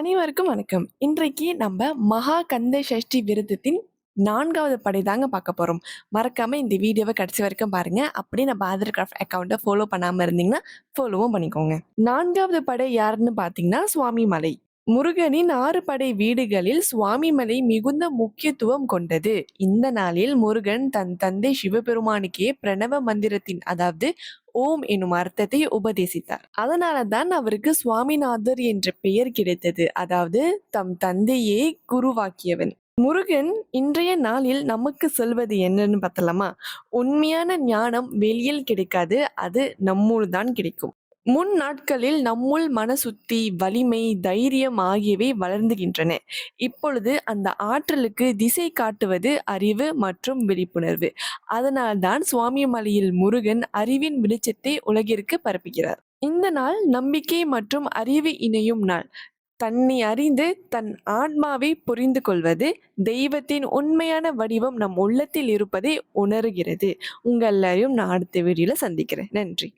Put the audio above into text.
அனைவருக்கும் வணக்கம். இன்றைக்கு நம்ம மகா கந்த சஷ்டி விருதத்தின் நான்காவது படை தாங்க பார்க்க போகிறோம் மறக்காம இந்த வீடியோவை கடைசி வரைக்கும் பாருங்க. அப்படியே நம்ம ஆதர் கிராஃப்ட் அக்கௌண்ட்டை ஃபாலோ பண்ணாமல் இருந்தீங்கன்னா ஃபாலோவும் பண்ணிக்கோங்க. நான்காவது படை யாருன்னு பார்த்தீங்கன்னா சுவாமி மலை முருகனின் ஆறு படை வீடுகளில் சுவாமிமலை மிகுந்த முக்கியத்துவம் கொண்டது. இந்த நாளில் முருகன் தன் தந்தை சிவபெருமானுக்கே பிரணவ மந்திரத்தின் அதாவது ஓம் எனும் அர்த்தத்தை உபதேசித்தார். அதனால தான் அவருக்கு சுவாமிநாதர் என்ற பெயர் கிடைத்தது. அதாவது தம் தந்தையே குருவாக்கியவன். முருகன் இன்றைய நாளில் நமக்கு சொல்வது என்னன்னு பார்த்தலாமா? உண்மையான ஞானம் வெளியில் கிடைக்காது அது நம்மூல் தான் கிடைக்கும். முன் நாட்களில் நம்முள் மனசுத்தி வலிமை தைரியம் ஆகியவை வளர்ந்துகின்றன. இப்பொழுது அந்த ஆற்றலுக்கு திசை காட்டுவது அறிவு மற்றும் விழிப்புணர்வு. அதனால்தான் சுவாமி மலையில் முருகன் அறிவின் வெளிச்சத்தை உலகிற்கு பரப்புகிறார். இந்த நாள் நம்பிக்கை மற்றும் அறிவு இணையும் நாள். தன்னை அறிந்து தன் ஆன்மாவை புரிந்து கொள்வது தெய்வத்தின் உண்மையான வடிவம் நம் உள்ளத்தில் இருப்பதை உணர்கிறது. உங்கள் எல்லாரையும் நான் அடுத்த வீடியோல சந்திக்கிறேன். நன்றி.